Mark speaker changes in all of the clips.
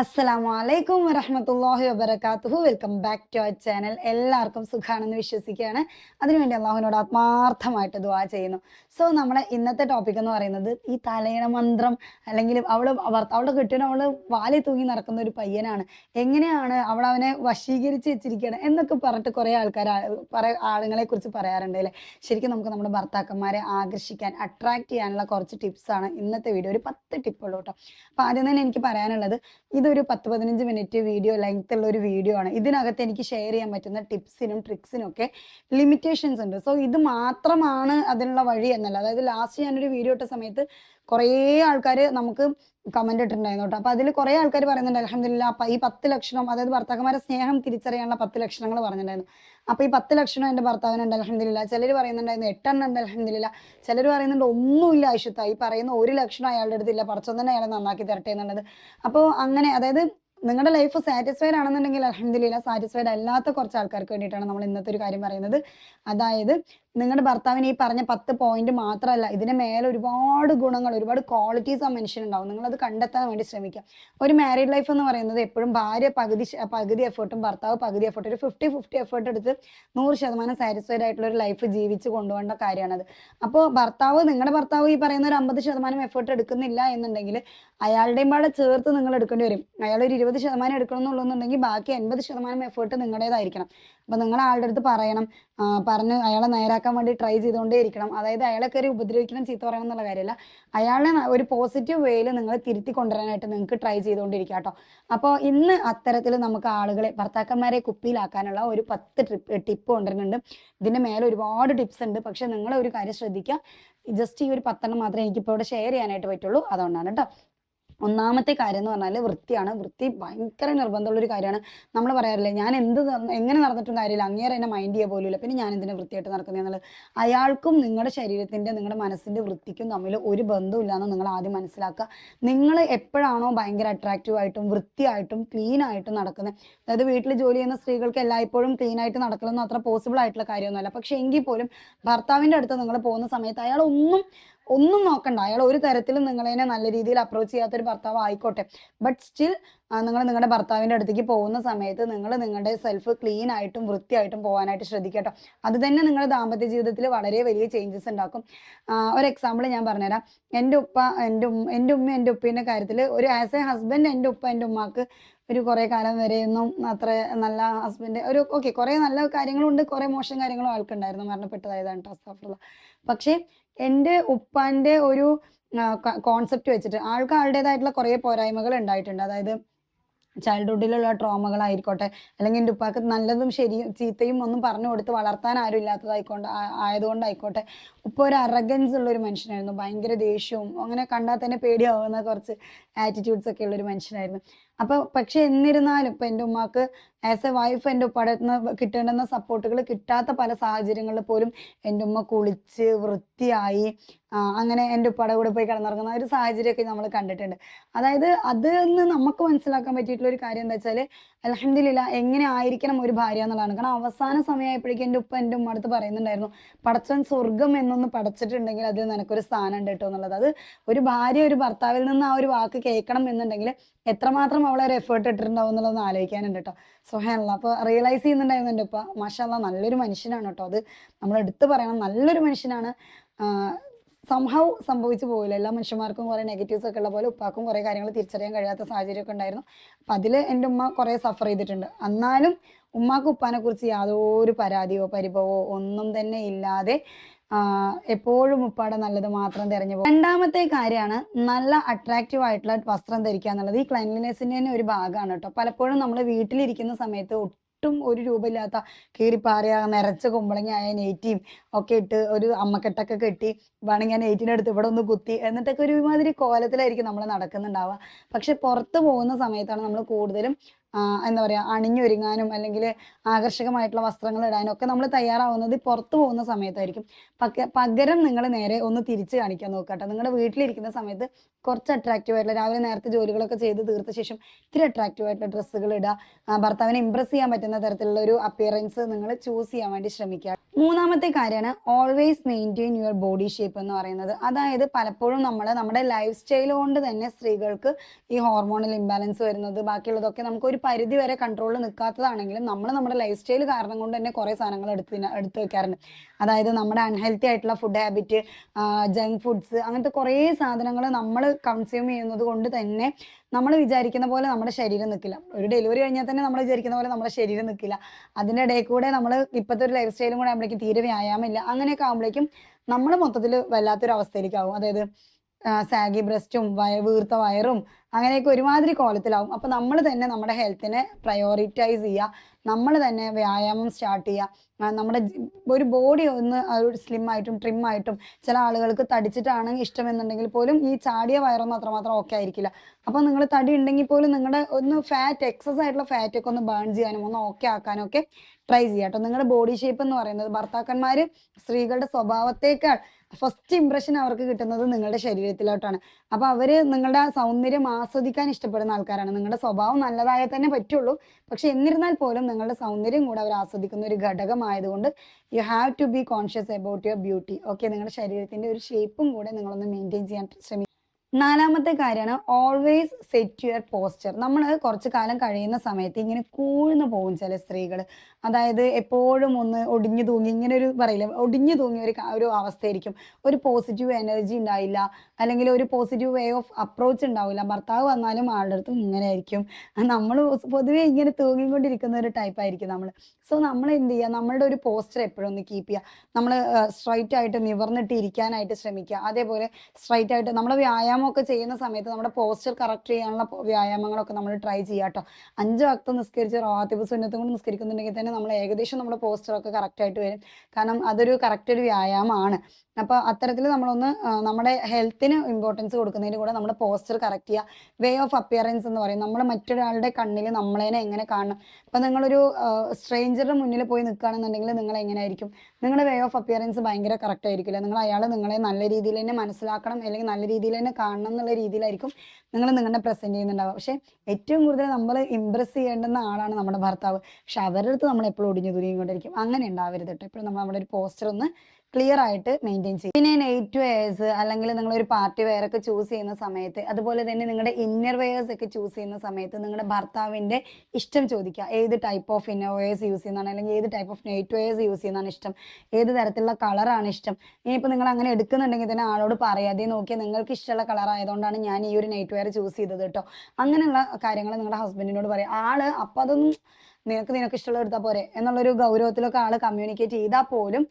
Speaker 1: അസ്സലാമു അലൈക്കും വറഹ്മത്തുള്ളാഹി വബറകാതുഹു welcome back to our channel എല്ലാവർക്കും സുഖാണെന്ന് വിശ്വസിക്കുകയാണ്. അതിനുവേണ്ടി അള്ളാഹുവിനോട് ആത്മാർത്ഥമായിട്ട് ദുവാ ചെയ്യുന്നു. സോ നമ്മുടെ ഇന്നത്തെ ടോപ്പിക് എന്ന് പറയുന്നത് ഈ തലയണ മന്ത്രം അല്ലെങ്കിൽ അവൾ ഭർത്താവളുടെ കെട്ടിന് അവൾ വാലി തൂങ്ങി നടക്കുന്ന ഒരു പയ്യനാണ്. എങ്ങനെയാണ് അവൾ അവനെ വശീകരിച്ച് വെച്ചിരിക്കുകയാണ് എന്നൊക്കെ പറഞ്ഞിട്ട് കുറെ ആൾക്കാർ കുറെ ആളുകളെ കുറിച്ച് പറയാറുണ്ട് അല്ലേ? ശരിക്കും നമുക്ക് നമ്മുടെ ഭർത്താക്കന്മാരെ ആകർഷിക്കാൻ അട്രാക്ട് ചെയ്യാനുള്ള കുറച്ച് ടിപ്സ് ആണ് ഇന്നത്തെ വീഡിയോ ഒരു പത്ത് ടിപ്പുള്ളൂ കേട്ടോ. അപ്പൊ ആദ്യം തന്നെ എനിക്ക് പറയാനുള്ളത് ഇതൊരു പത്ത് പതിനഞ്ച് മിനിറ്റ് വീഡിയോ ലെങ്ത് ഉള്ള ഒരു വീഡിയോ ആണ്. ഇതിനകത്ത് എനിക്ക് ഷെയർ ചെയ്യാൻ പറ്റുന്ന ടിപ്സിനും ട്രിക്സിനും ഒക്കെ ലിമിറ്റേഷൻസ് ഉണ്ട്. സോ ഇത് മാത്രമാണ് അതിനുള്ള വഴി എന്നല്ല. അതായത് ലാസ്റ്റ് ഞാനൊരു വീഡിയോ ഇട്ട സമയത്ത് കുറേ ആൾക്കാർ നമുക്ക് കമന്റ് ഇട്ടിട്ടുണ്ടായിരുന്നു കേട്ടോ. അപ്പൊ അതിൽ കുറെ ആൾക്കാർ പറയുന്നുണ്ട് അലഹമില്ല അപ്പൊ ഈ പത്ത് ലക്ഷണം അതായത് ഭർത്താക്കന്മാരെ സ്നേഹം തിരിച്ചറിയാനുള്ള പത്ത് ലക്ഷണങ്ങൾ പറഞ്ഞിട്ടുണ്ടായിരുന്നു. അപ്പൊ ഈ പത്ത് ലക്ഷണം എന്റെ ഭർത്താവിനുണ്ട് അലഹമില്ല ചിലർ പറയുന്നുണ്ടായിരുന്നു എട്ടെണ്ണം ഉണ്ട് അലഹമില്ല ചിലർ പറയുന്നുണ്ട് ഒന്നുമില്ല ആയിഷത്ത ഈ പറയുന്ന ഒരു ലക്ഷണം അയാളുടെ അടുത്തില്ല പറച്ചൊന്നും തന്നെ അയാളെ നന്നാക്കി തരട്ടെ എന്നുള്ളത്. അപ്പോൾ അങ്ങനെ അതായത് നിങ്ങളുടെ ലൈഫ് സാറ്റിസ്ഫൈഡ് ആണെന്നുണ്ടെങ്കിൽ അലഹമില്ല സാറ്റിസ്ഫൈഡ് അല്ലാത്ത കുറച്ച് ആൾക്കാർക്ക് വേണ്ടിയിട്ടാണ് നമ്മൾ ഇന്നത്തെ ഒരു കാര്യം പറയുന്നത്. അതായത് നിങ്ങളുടെ ഭർത്താവിന് ഈ പറഞ്ഞ പത്ത് പോയിന്റ് മാത്രമല്ല ഇതിന് മേലെ ഒരുപാട് ഗുണങ്ങൾ ഒരുപാട് ക്വാളിറ്റീസ് ആ മനുഷ്യനുണ്ടാവും നിങ്ങൾ അത് കണ്ടെത്താൻ വേണ്ടി ശ്രമിക്കുക. ഒരു മാരീഡ് ലൈഫ് എന്ന് പറയുന്നത് എപ്പോഴും ഭാര്യ പകുതി പകുതി എഫേർട്ടും ഭർത്താവ് പകുതി എഫേർട്ട് ഒരു ഫിഫ്റ്റി ഫിഫ്റ്റി എഫേർട്ട് എടുത്ത് നൂറ് ശതമാനം സാറ്റിസ്ഫൈഡ് ആയിട്ടുള്ള ഒരു ലൈഫ് ജീവിച്ച് കൊണ്ടുപോകേണ്ട കാര്യമാണത് അപ്പോൾ ഭർത്താവ് നിങ്ങളുടെ ഭർത്താവ് ഈ പറയുന്ന ഒരു അമ്പത് ശതമാനം എഫേർട്ട് എടുക്കുന്നില്ല എന്നുണ്ടെങ്കിൽ അയാളുടെയും പാടെ ചേർത്ത് നിങ്ങൾ എടുക്കേണ്ടി വരും. അയാൾ ഒരു ഇരുപത് ശതമാനം എടുക്കണം എന്നുള്ളതെന്നുണ്ടെങ്കിൽ ബാക്കി എൺപത് ശതമാനം എഫേർട്ട് നിങ്ങളുടേതായിരിക്കണം. അപ്പൊ നിങ്ങൾ ആളുടെ അടുത്ത് പറയണം. പറഞ്ഞ് അയാളെ നേരാക്കാൻ വേണ്ടി ട്രൈ ചെയ്തുകൊണ്ടേ ഇരിക്കണം അതായത് അയാളെ കയറി ഉപദ്രവിക്കണം ചീത്ത പറയണം എന്നുള്ള കാര്യമല്ല അയാളെ ഒരു പോസിറ്റീവ് വേയിൽ നിങ്ങൾ തിരുത്തി കൊണ്ടുവരാനായിട്ട് നിങ്ങൾക്ക് ട്രൈ ചെയ്തുകൊണ്ടിരിക്കുക കേട്ടോ അപ്പോൾ ഇന്ന് അത്തരത്തിൽ നമുക്ക് ആളുകളെ ഭർത്താക്കന്മാരെ കുപ്പിയിലാക്കാനുള്ള ഒരു പത്ത് ട്രിപ്പ് ടിപ്പ് കൊണ്ടുവരുന്നുണ്ട്. ഇതിന്റെ മേലെ ഒരുപാട് ടിപ്സ് ഉണ്ട്. പക്ഷെ നിങ്ങൾ ഒരു കാര്യം ശ്രദ്ധിക്കുക. ജസ്റ്റ് ഈ ഒരു പത്തെണ്ണം മാത്രമേ എനിക്കിപ്പോൾ ഇവിടെ ഷെയർ ചെയ്യാനായിട്ട് പറ്റുള്ളൂ. അതുകൊണ്ടാണ് കേട്ടോ ഒന്നാമത്തെ കാര്യം എന്ന് പറഞ്ഞാൽ വൃത്തിയാണ്. വൃത്തി ഭയങ്കര നിർബന്ധമുള്ള ഒരു കാര്യമാണ്. നമ്മൾ പറയാറില്ലേ ഞാൻ എന്ത് എങ്ങനെ നടന്നിട്ടും കാര്യമില്ല. അങ്ങേറെ എന്നെ മൈൻഡ് ചെയ്യാൻ പോലുമില്ല. പിന്നെ ഞാൻ എന്തിനാ വൃത്തിയായിട്ട് നടക്കുന്നത് എന്നുള്ളത്? അയാൾക്കും നിങ്ങളുടെ ശരീരത്തിന്റെ നിങ്ങളുടെ മനസ്സിന്റെ വൃത്തിക്കും തമ്മിൽ ഒരു ബന്ധമില്ലാന്ന് നിങ്ങൾ ആദ്യം മനസ്സിലാക്കുക. നിങ്ങൾ എപ്പോഴാണോ ഭയങ്കര അട്രാക്റ്റീവ് ആയിട്ടും വൃത്തിയായിട്ടും ക്ലീൻ ആയിട്ടും നടക്കുന്നത് അതായത് വീട്ടിൽ ജോലി ചെയ്യുന്ന സ്ത്രീകൾക്ക് എല്ലായ്പ്പോഴും ക്ലീൻ ആയിട്ട് നടക്കണമെന്ന് അത്ര പോസിബിൾ ആയിട്ടുള്ള കാര്യമൊന്നുമല്ല. പക്ഷെ എങ്കിൽ പോലും ഭർത്താവിന്റെ അടുത്ത് നിങ്ങൾ പോകുന്ന സമയത്ത് അയാൾ ഒന്നും ഒന്നും നോക്കണ്ട. അയാൾ ഒരു തരത്തിലും നിങ്ങളെന്നെ നല്ല രീതിയിൽ അപ്രോച്ച് ചെയ്യാത്തൊരു ഭർത്താവ് ആയിക്കോട്ടെ. ബട്ട് സ്റ്റിൽ നിങ്ങൾ നിങ്ങളുടെ ഭർത്താവിന്റെ അടുത്തേക്ക് പോകുന്ന സമയത്ത് നിങ്ങൾ നിങ്ങളുടെ സെൽഫ് ക്ലീൻ ആയിട്ടും വൃത്തിയായിട്ടും പോകാനായിട്ട് ശ്രദ്ധിക്കട്ടോ അത് തന്നെ നിങ്ങളുടെ ദാമ്പത്യ ജീവിതത്തിൽ വളരെ വലിയ ചേഞ്ചസ് ഉണ്ടാക്കും. ഒരു എക്സാമ്പിൾ ഞാൻ പറഞ്ഞുതരാം. എന്റെ ഉപ്പ എന്റെ ഉമ്മ എന്റെ ഉമ്മ എന്റെ ഉപ്പേന്റെ കാര്യത്തിൽ ഒരു ആസ് എ ഹസ്ബൻഡ് എന്റെ ഉപ്പ എന്റെ ഉമ്മക്ക് ഒരു കുറേ കാലം വരെയൊന്നും അത്ര നല്ല ഹസ്ബൻഡ് ഒരു ഓക്കെ കുറേ നല്ല കാര്യങ്ങളുണ്ട് കുറേ മോശം കാര്യങ്ങളും ആൾക്കുണ്ടായിരുന്നു മരണപ്പെട്ടതായതാണ് ട്ടോ, പക്ഷേ എന്റെ ഉപ്പാന്റെ ഒരു കോൺസെപ്റ്റ് വെച്ചിട്ട് ആൾക്ക് ആളുടേതായിട്ടുള്ള കുറേ പോരായ്മകൾ ഉണ്ടായിട്ടുണ്ട്. അതായത് ചൈൽഡ്ഹുഡിലുള്ള ട്രോമകളായിക്കോട്ടെ അല്ലെങ്കിൽ എന്റെ ഉപ്പാക്ക് നല്ലതും ശരിയും ചീത്തയും ഒന്നും പറഞ്ഞു കൊടുത്ത് വളർത്താൻ ആരും ഇല്ലാത്തതായിക്കൊണ്ട് ആയതുകൊണ്ടായിക്കോട്ടെ ഉപ്പ ഒരു അറഗൻസ് ഉള്ള ഒരു മനുഷ്യനായിരുന്നു. ഭയങ്കര ദേഷ്യവും അങ്ങനെ കണ്ടാൽ തന്നെ പേടിയാവുന്ന കുറച്ച് ആറ്റിറ്റ്യൂഡ്സ് ഒക്കെ ഉള്ള ഒരു മനുഷ്യനായിരുന്നു. അപ്പൊ പക്ഷെ എന്നിരുന്നാലും ഇപ്പൊ എന്റെ ഉമ്മാക്ക് ആസ് എ വൈഫ് എന്റെ അടുത്ത് കിട്ടേണ്ടുന്ന സപ്പോർട്ടുകൾ കിട്ടാത്ത പല സാഹചര്യങ്ങളിൽ പോലും എന്റെ ഉമ്മ കുളിച്ച് വൃത്തിയായി അങ്ങനെ എന്റെ ഉപ്പയുടെ കൂടെ പോയി കിടന്നിറങ്ങുന്ന ഒരു സാഹചര്യമൊക്കെ നമ്മൾ കണ്ടിട്ടുണ്ട്. അതായത് അത് നിന്ന് നമുക്ക് മനസ്സിലാക്കാൻ പറ്റിയിട്ടുള്ള ഒരു കാര്യം എന്താ വെച്ചാൽ അലഹമില്ല എങ്ങനെ ആയിരിക്കണം ഒരു ഭാര്യ എന്നുള്ളതാണ്. കാരണം അവസാന സമയമായപ്പോഴേക്കും എന്റെ ഉപ്പ എന്റെ ഉമ്മ അടുത്ത് പറയുന്നുണ്ടായിരുന്നു പടച്ചവൻ സ്വർഗം എന്നൊന്ന് പടച്ചിട്ടുണ്ടെങ്കിൽ അതിൽ നിനക്കൊരു സ്ഥാനം ഉണ്ട് കേട്ടോ എന്നുള്ളത്. അത് ഒരു ഭാര്യ ഒരു ഭർത്താവിൽ നിന്ന് ആ ഒരു വാക്ക് കേൾക്കണം എന്നുണ്ടെങ്കിൽ എത്രമാത്രം അവളെ ഒരു എഫേർട്ട് ഇട്ടിട്ടുണ്ടാവും എന്നുള്ളതൊന്ന് ആലോചിക്കാനുണ്ട് കേട്ടോ സുഹേനുള്ള അപ്പോൾ റിയലൈസ് ചെയ്യുന്നുണ്ടായിരുന്നു എന്റെ ഉപ്പ. മാഷാല്ല നല്ലൊരു മനുഷ്യനാണ് കേട്ടോ അത്. നമ്മൾ എടുത്തു പറയണം നല്ലൊരു മനുഷ്യനാണ്. സംഭവം സംഭവിച്ചു പോയില്ല എല്ലാ മനുഷ്യന്മാർക്കും കുറെ നെഗറ്റീവ്സ് ഒക്കെ ഉള്ള പോലെ ഉപ്പാക്കും കുറേ കാര്യങ്ങൾ തിരിച്ചറിയാൻ കഴിയാത്ത സാഹചര്യമൊക്കെ ഉണ്ടായിരുന്നു. അപ്പം അതിൽ എന്റെ ഉമ്മ കുറേ സഫർ ചെയ്തിട്ടുണ്ട്. എന്നാലും ഉമ്മാക്ക് ഉപ്പാനെ കുറിച്ച് യാതൊരു പരാതിയോ പരിഭവോ ഒന്നും തന്നെ ഇല്ലാതെ എപ്പോഴും ഉപ്പാടെ നല്ലത് മാത്രം തിരഞ്ഞു പോകും രണ്ടാമത്തെ കാര്യമാണ് നല്ല അട്രാക്റ്റീവ് ആയിട്ടുള്ള വസ്ത്രം ധരിക്കുക എന്നുള്ളത്. ഈ ക്ലൈൻലിനെസിന്റെ തന്നെ ഒരു ഭാഗമാണ് കേട്ടോ. പലപ്പോഴും നമ്മൾ വീട്ടിലിരിക്കുന്ന സമയത്ത് ഒട്ടും ഒരു രൂപമില്ലാത്ത കീറിപ്പാറിയ നിറച്ച കുമ്പളങ്ങ ആയ നെയ്റ്റിയും ഒക്കെ ഇട്ട് ഒരു അമ്മക്കെട്ടൊക്കെ കെട്ടി വേണമെങ്കിൽ ആ നെയ്റ്റിന്റെ അടുത്ത് ഇവിടെ ഒന്ന് കുത്തി എന്നിട്ടൊക്കെ ഒരുമാതിരി കോലത്തിലായിരിക്കും നമ്മൾ നടക്കുന്നുണ്ടാവുക. പക്ഷെ പുറത്ത് പോകുന്ന സമയത്താണ് നമ്മൾ കൂടുതലും എന്താ പറയുക അണിഞ്ഞൊരുങ്ങാനും അല്ലെങ്കിൽ ആകർഷകമായിട്ടുള്ള വസ്ത്രങ്ങൾ ഇടാനും ഒക്കെ നമ്മൾ തയ്യാറാവുന്നത് പുറത്തു പോകുന്ന സമയത്തായിരിക്കും. പക പകരം നിങ്ങൾ നേരെ ഒന്ന് തിരിച്ച് കാണിക്കാൻ നോക്കട്ടെ നിങ്ങളുടെ വീട്ടിലിരിക്കുന്ന സമയത്ത് കുറച്ച് അട്രാക്റ്റീവ് ആയിട്ടുള്ള രാവിലെ നേരത്തെ ജോലികളൊക്കെ ചെയ്ത് തീർത്ത ശേഷം ഇത്തിരി അട്രാക്റ്റീവ് ആയിട്ടുള്ള ഡ്രസ്സുകൾ ഇടുക ഭർത്താവിനെ ഇംപ്രസ് ചെയ്യാൻ പറ്റുന്ന തരത്തിലുള്ള ഒരു അപ്പിയറൻസ് നിങ്ങൾ ചൂസ് ചെയ്യാൻ വേണ്ടി ശ്രമിക്കുക. മൂന്നാമത്തെ കാര്യമാണ് always maintain your body shape എന്ന് പറയുന്നത്. അതായത് പലപ്പോഴും നമ്മൾ നമ്മുടെ ലൈഫ് സ്റ്റൈൽ കൊണ്ട് തന്നെ സ്ത്രീകൾക്ക് ഈ ഹോർമോണൽ ഇംബാലൻസ് വരുന്നത് ബാക്കിയുള്ളതൊക്കെ നമുക്ക് ഒരു പരിധി വരെ കൺട്രോളിൽ നിൽക്കാത്തതാണെങ്കിലും നമ്മൾ നമ്മുടെ ലൈഫ് സ്റ്റൈൽ കാരണം കൊണ്ട് തന്നെ കുറേ സാധനങ്ങൾ എടുത്ത് എടുത്ത് വെക്കാറുണ്ട്. അതായത് നമ്മുടെ അൺഹെൽത്തി ആയിട്ടുള്ള ഫുഡ് ഹാബിറ്റ് ജങ്ക് ഫുഡ്സ് അങ്ങനത്തെ കുറേ സാധനങ്ങൾ നമ്മൾ കൺസ്യൂം ചെയ്യുന്നത് കൊണ്ട് തന്നെ നമ്മൾ വിചാരിക്കുന്ന പോലെ നമ്മുടെ ശരീരം നിൽക്കില്ല ഒരു ഡെലിവറി കഴിഞ്ഞാൽ തന്നെ നമ്മൾ വിചാരിക്കുന്ന പോലെ നമ്മുടെ ശരീരം നിൽക്കില്ല അതിന്റെ ഇടയിൽ കൂടെ നമ്മൾ ഇപ്പോഴത്തെ ഒരു ലൈഫ് സ്റ്റൈലും കൂടെ ആകുമ്പോഴേക്കും തീരെ വ്യായാമമില്ല. അങ്ങനെയൊക്കെ ആകുമ്പോഴേക്കും നമ്മൾ മൊത്തത്തിൽ വല്ലാത്തൊരു അവസ്ഥയിലേക്കാവും അതായത് സാഗി ബ്രസ്റ്റും വയ വീർത്ത വയറും അങ്ങനെയൊക്കെ ഒരുമാതിരി കോലത്തിലാവും. അപ്പോൾ നമ്മൾ തന്നെ നമ്മുടെ ഹെൽത്തിനെ പ്രയോറിറ്റൈസ് ചെയ്യുക നമ്മൾ തന്നെ വ്യായാമം സ്റ്റാർട്ട് ചെയ്യുക നമ്മുടെ ഒരു ബോഡി ഒന്ന് ഒരു സ്ലിം ആയിട്ടും ട്രിം ആയിട്ടും ചില ആളുകൾക്ക് തടിച്ചിട്ടാണ് ഇഷ്ടമെന്നുണ്ടെങ്കിൽ പോലും ഈ ചാടിയ വയറൊന്നും അത്രമാത്രം ഓക്കെ ആയിരിക്കില്ല. അപ്പോൾ നിങ്ങൾ തടി ഉണ്ടെങ്കിൽ പോലും നിങ്ങളുടെ ഒന്ന് ഫാറ്റ് എക്സസ് ആയിട്ടുള്ള ഫാറ്റ് ഒക്കെ ഒന്ന് ബേൺ ചെയ്യാനും ഒന്ന് ഓക്കെ ആക്കാനും ഒക്കെ ട്രൈ ചെയ്യാം കേട്ടോ നിങ്ങളുടെ ബോഡി ഷേപ്പ് എന്ന് പറയുന്നത് ഭർത്താക്കന്മാർ സ്ത്രീകളുടെ സ്വഭാവത്തേക്കാൾ ഫസ്റ്റ് ഇംപ്രഷൻ അവർക്ക് കിട്ടുന്നത് നിങ്ങളുടെ ശരീരത്തിലോട്ടാണ്. അപ്പൊ അവർ നിങ്ങളുടെ സൗന്ദര്യം ആസ്വദിക്കാൻ ഇഷ്ടപ്പെടുന്ന ആൾക്കാരാണ്. നിങ്ങളുടെ സ്വഭാവം നല്ലതായാൽ തന്നെ പറ്റുള്ളൂ. പക്ഷെ എന്നിരുന്നാൽ പോലും നിങ്ങളുടെ സൗന്ദര്യം കൂടെ അവർ ആസ്വദിക്കുന്ന ഒരു ഘടകമായതുകൊണ്ട് you have to be conscious about your beauty okay നിങ്ങളുടെ ശരീരത്തിന്റെ ഒരു ഷേപ്പും കൂടെ നിങ്ങളൊന്ന് മെയിന്റെയിൻ ചെയ്യാൻ ശ്രമിക്കും നാലാമത്തെ കാര്യമാണ് ഓൾവേസ് സെറ്റ് യുവർ പോസ്റ്റർ നമ്മൾ കുറച്ച് കാലം കഴിയുന്ന സമയത്ത് ഇങ്ങനെ കൂഴ്ന്നു പോകും ചില സ്ത്രീകൾ അതായത് എപ്പോഴും ഒന്ന് ഒടിഞ്ഞു തൂങ്ങി ഇങ്ങനെ ഒരു പറയില്ല ഒടിഞ്ഞു തൂങ്ങിയ ഒരു ഒരു അവസ്ഥയായിരിക്കും. ഒരു പോസിറ്റീവ് എനർജി ഉണ്ടായില്ല അല്ലെങ്കിൽ ഒരു പോസിറ്റീവ് വേ ഓഫ് അപ്രോച്ച് ഉണ്ടാവില്ല. ഭർത്താവ് വന്നാലും ആളുടെ അടുത്തും ഇങ്ങനെ ആയിരിക്കും നമ്മൾ പൊതുവെ ഇങ്ങനെ തൂങ്ങിക്കൊണ്ടിരിക്കുന്ന ഒരു ടൈപ്പ് ആയിരിക്കും നമ്മൾ സോ നമ്മൾ എന്ത് ചെയ്യുക? നമ്മളുടെ ഒരു പോസ്റ്റർ എപ്പോഴും ഒന്ന് കീപ്പ് ചെയ്യുക. നമ്മൾ സ്ട്രൈറ്റ് ആയിട്ട് നിവർന്നിട്ട് ഇരിക്കാനായിട്ട് ശ്രമിക്കുക. അതേപോലെ സ്ട്രൈറ്റ് ആയിട്ട് നമ്മൾ വ്യായാമമൊക്കെ ചെയ്യുന്ന സമയത്ത് നമ്മുടെ പോസ്റ്റർ കറക്റ്റ് ചെയ്യാനുള്ള വ്യായാമങ്ങളൊക്കെ നമ്മൾ ട്രൈ ചെയ്യാട്ടോ കേട്ടോ. അഞ്ച് വക്തം നിസ്കരിച്ച് റോത്തിബ് സുന്നത്തും നിസ്കരിക്കുന്നുണ്ടെങ്കിൽ തന്നെ നമ്മൾ ഏകദേശം നമ്മുടെ പോസ്റ്ററൊക്കെ കറക്റ്റായിട്ട് വരും. കാരണം അതൊരു കറക്റ്റ് വ്യായാമമാണ്. അപ്പോൾ അത്തരത്തിൽ നമ്മളൊന്ന് നമ്മുടെ ഹെൽത്തിന് ഇമ്പോർട്ടൻസ് കൊടുക്കുന്നതിന് കൂടെ നമ്മുടെ പോസ്റ്റർ കറക്റ്റ് ചെയ്യുക. വേ ഓഫ് അപ്പിയറൻസ് എന്ന് പറയും. നമ്മൾ മറ്റൊരാളുടെ കണ്ണിൽ നമ്മളേനെ എങ്ങനെ കാണണം? ഇപ്പൊ നിങ്ങളൊരു സ്ട്രേഞ്ചറുടെ മുന്നിൽ പോയി നിൽക്കുകയാണെന്നുണ്ടെങ്കിൽ നിങ്ങൾ എങ്ങനെ ആയിരിക്കും നിങ്ങളുടെ വേ ഓഫ് അപ്പിയറൻസ് ഭയങ്കര കറക്റ്റ് ആയിരിക്കില്ല? നിങ്ങൾ അയാൾ നിങ്ങളെ നല്ല രീതിയിൽ തന്നെ മനസ്സിലാക്കണം അല്ലെങ്കിൽ നല്ല രീതിയിൽ തന്നെ കാണണം എന്നുള്ള രീതിയിലായിരിക്കും നിങ്ങൾ നിങ്ങളുടെ പ്രസന്റ് ചെയ്യുന്നുണ്ടാവുക. പക്ഷേ ഏറ്റവും കൂടുതൽ നമ്മൾ ഇമ്പ്രസ് ചെയ്യേണ്ടുന്ന ആളാണ് നമ്മുടെ ഭർത്താവ്. പക്ഷെ അവരുടെ അടുത്ത് നമ്മൾ എപ്പോഴും ഒടിഞ്ഞു തുനിയിക്കൊണ്ടിരിക്കും അങ്ങനെ ഉണ്ടാവരുത് കേട്ടോ എപ്പോഴും നമ്മൾ നമ്മുടെ ഒരു പോസ്റ്റർ ഒന്ന് ക്ലിയർ ആയിട്ട് മെയിന്റെയിൻ ചെയ്യും. പിന്നെ നെയ്റ്റ് വെയേഴ്സ് അല്ലെങ്കിൽ നിങ്ങൾ ഒരു പാർട്ടി വെയർ ഒക്കെ ചൂസ് ചെയ്യുന്ന സമയത്ത് അതുപോലെ തന്നെ നിങ്ങളുടെ ഇന്നർ വെയേഴ്സ് ഒക്കെ ചൂസ് ചെയ്യുന്ന സമയത്ത് നിങ്ങളുടെ ഭർത്താവിന്റെ ഇഷ്ടം ചോദിക്കുക ഏത് type of inner wears use ചെയ്യുന്നതാണ്? അല്ലെങ്കിൽ ഏത് type of night wears use ചെയ്യുന്നതാണ് ഇഷ്ടം? ഏത് തരത്തിലുള്ള കളറാണ് ഇഷ്ടം? ഇനിയിപ്പോൾ നിങ്ങൾ അങ്ങനെ എടുക്കുന്നുണ്ടെങ്കിൽ തന്നെ ആളോട് പറയാതെ നോക്കിയാൽ നിങ്ങൾക്ക് ഇഷ്ടമുള്ള കളർ ആയതുകൊണ്ടാണ് ഞാൻ ഈ ഒരു നൈറ്റ് വെയർ ചൂസ് ചെയ്തത് കേട്ടോ അങ്ങനെയുള്ള കാര്യങ്ങൾ നിങ്ങളുടെ ഹസ്ബൻഡിനോട് പറയാം. ആൾ അപ്പം അതൊന്നും നിനക്ക് നിനക്ക് ഇഷ്ടമുള്ള എടുത്താൽ പോരെ എന്നുള്ളൊരു ഗൗരവത്തിലൊക്കെ ആൾ കമ്മ്യൂണിക്കേറ്റ് ചെയ്താൽ പോലും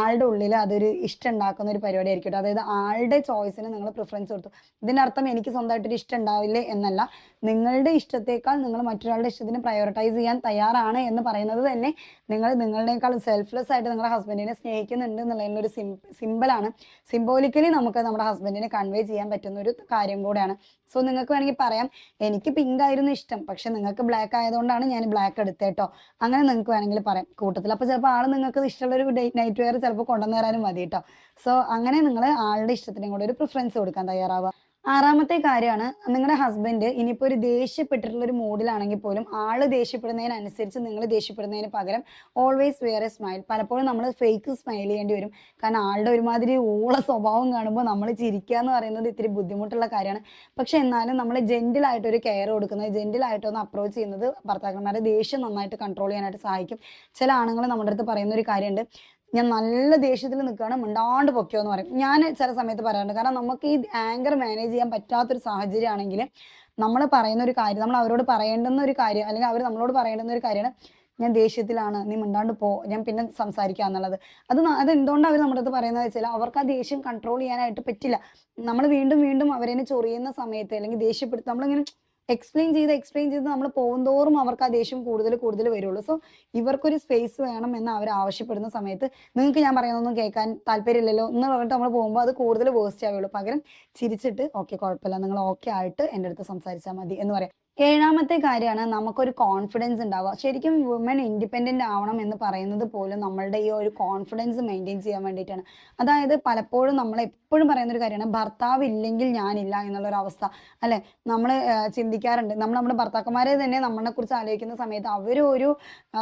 Speaker 1: ആളുടെ ഉള്ളിൽ അതൊരു ഇഷ്ടം ഉണ്ടാക്കുന്ന ഒരു പരിപാടി ആയിരിക്കും അതായത് ആളുടെ ചോയ്സിന് നിങ്ങൾ പ്രിഫറൻസ് കൊടുത്തു. ഇതിനർത്ഥം എനിക്ക് സ്വന്തമായിട്ടൊരു ഇഷ്ടം ഉണ്ടാവില്ലേ എന്നല്ല. നിങ്ങളുടെ ഇഷ്ടത്തേക്കാൾ നിങ്ങൾ മറ്റൊരാളുടെ ഇഷ്ടത്തിന് പ്രയോറിറ്റൈസ് ചെയ്യാൻ തയ്യാറാണ് എന്ന് പറയുന്നത് തന്നെ നിങ്ങൾ നിങ്ങളുടെക്കാൾ സെൽഫ്ലെസ് ആയിട്ട് നിങ്ങളുടെ ഹസ്ബൻഡിനെ സ്നേഹിക്കുന്നുണ്ട് എന്നുള്ളതിന്റെ ഒരു സിമ്പിളാണ് സിംബോളിക്കലി നമുക്ക് നമ്മുടെ ഹസ്ബൻഡിനെ കൺവേ ചെയ്യാൻ പറ്റുന്ന ഒരു കാര്യം കൂടെയാണ്. സോ നിങ്ങൾക്ക് വേണമെങ്കിൽ പറയാം എനിക്ക് പിങ്ക് ആയിരുന്നു ഇഷ്ടം പക്ഷെ നിങ്ങൾക്ക് ബ്ലാക്ക് ആയതുകൊണ്ടാണ് ഞാൻ ബ്ലാക്ക് എടുത്തേട്ടോ അങ്ങനെ നിങ്ങൾക്ക് വേണമെങ്കിൽ പറയാം. കൂട്ടത്തിൽ അപ്പോൾ ചിലപ്പോൾ ആൾ നിങ്ങൾക്ക് ഇഷ്ടമുള്ള ഒരു ഡേറ്റ് നൈറ്റ് വെയർ ചിലപ്പോൾ കൊണ്ടുവന്നേരാനും മതി കേട്ടോ സോ അങ്ങനെ നിങ്ങൾ ആളുടെ ഇഷ്ടത്തിനും കൂടെ ഒരു പ്രിഫറൻസ് കൊടുക്കാൻ തയ്യാറാവുക. ആറാമത്തെ കാര്യമാണ് നിങ്ങളുടെ ഹസ്ബൻഡ് ഇനിയിപ്പോൾ ഒരു ദേഷ്യപ്പെട്ടിട്ടുള്ള ഒരു മൂഡിലാണെങ്കിൽ പോലും ആൾ ദേഷ്യപ്പെടുന്നതിനനുസരിച്ച് നിങ്ങൾ ദേഷ്യപ്പെടുന്നതിന് പകരം ഓൾവേസ് വെയർ എ സ്മൈൽ പലപ്പോഴും നമ്മൾ ഫേക്ക് സ്മൈൽ ചെയ്യേണ്ടി വരും. കാരണം ആളുടെ ഒരുമാതിരി ഊള സ്വഭാവം കാണുമ്പോൾ നമ്മൾ ചിരിക്കുക എന്ന് പറയുന്നത് ഇത്തിരി ബുദ്ധിമുട്ടുള്ള കാര്യമാണ്. പക്ഷെ എന്നാലും നമ്മൾ ജെന്റിലായിട്ട് ഒരു കെയർ കൊടുക്കുന്നത് ജെന്റിലായിട്ട് ഒന്ന് അപ്രോച്ച് ചെയ്യുന്നത് ഭർത്താക്കന്മാരെ ദേഷ്യം നന്നായിട്ട് കൺട്രോൾ ചെയ്യാനായിട്ട് സഹായിക്കും. ചില ആണുങ്ങൾ നമ്മുടെ അടുത്ത് പറയുന്ന ഒരു കാര്യമുണ്ട്. ഞാൻ നല്ല ദേഷ്യത്തിൽ നിൽക്കുകയാണ് മിണ്ടാണ്ട് പൊക്കിയോ എന്ന് പറയും. ഞാൻ ചില സമയത്ത് പറയാറുണ്ട് കാരണം നമുക്ക് ഈ ആങ്കർ മാനേജ് ചെയ്യാൻ പറ്റാത്തൊരു സാഹചര്യമാണെങ്കിൽ നമ്മൾ പറയുന്ന ഒരു കാര്യം നമ്മൾ അവരോട് പറയേണ്ടുന്ന ഒരു കാര്യം അല്ലെങ്കിൽ അവർ നമ്മളോട് പറയേണ്ടുന്ന ഒരു കാര്യമാണ് ഞാൻ ദേഷ്യത്തിലാണ് നീ മിണ്ടാണ്ട് പോ ഞാൻ പിന്നെ സംസാരിക്കുക എന്നുള്ളത്. അത് അത് എന്തുകൊണ്ടാണ് അവർ നമ്മുടെ അടുത്ത് പറയുന്നത് വെച്ചാൽ അവർക്ക് ആ ദേഷ്യം കൺട്രോൾ ചെയ്യാനായിട്ട് പറ്റില്ല. നമ്മൾ വീണ്ടും വീണ്ടും അവരെ ചൊറിയുന്ന സമയത്ത് അല്ലെങ്കിൽ ദേഷ്യപ്പെടുത്തി നമ്മളിങ്ങനെ എക്സ്പ്ലെയിൻ ചെയ്ത് എക്സ്പ്ലെയിൻ ചെയ്ത് നമ്മൾ പോകുന്തോറും അവർക്ക് ആ ദേഷ്യം കൂടുതൽ കൂടുതൽ വരുള്ളൂ. സോ ഇവർക്കൊരു സ്പേസ് വേണം എന്ന് അവർ ആവശ്യപ്പെടുന്ന സമയത്ത് നിങ്ങൾക്ക് ഞാൻ പറയുന്നതൊന്നും കേൾക്കാൻ താല്പര്യമില്ലല്ലോ എന്ന് പറഞ്ഞിട്ട് നമ്മൾ പോകുമ്പോൾ അത് കൂടുതൽ വേസ്റ്റ് ആവുള്ളൂ പകരം ചിരിച്ചിട്ട് ഓക്കെ കുഴപ്പമില്ല. നിങ്ങൾ ഓക്കെ ആയിട്ട് എന്റെ അടുത്ത് സംസാരിച്ചാൽ മതി എന്ന് പറയാം. ഏഴാമത്തെ കാര്യമാണ് നമുക്കൊരു കോൺഫിഡൻസ് ഉണ്ടാവുക. ശരിക്കും വുമൺ ഇൻഡിപെൻഡന്റ് ആവണം എന്ന് പറയുന്നത് പോലും നമ്മളുടെ ഈ ഒരു കോൺഫിഡൻസ് മെയിന്റെയിൻ ചെയ്യാൻ വേണ്ടിയിട്ടാണ്. അതായത് പലപ്പോഴും നമ്മൾ എപ്പോഴും പറയുന്ന ഒരു കാര്യമാണ് ഭർത്താവ് ഇല്ലെങ്കിൽ ഞാനില്ല എന്നുള്ളൊരു അവസ്ഥ. അല്ലെ? നമ്മൾ ചിന്തിക്കാറുണ്ട്. നമ്മൾ നമ്മുടെ ഭർത്താക്കന്മാരെ തന്നെ നമ്മളെ കുറിച്ച് ആലോചിക്കുന്ന സമയത്ത് അവർ ഒരു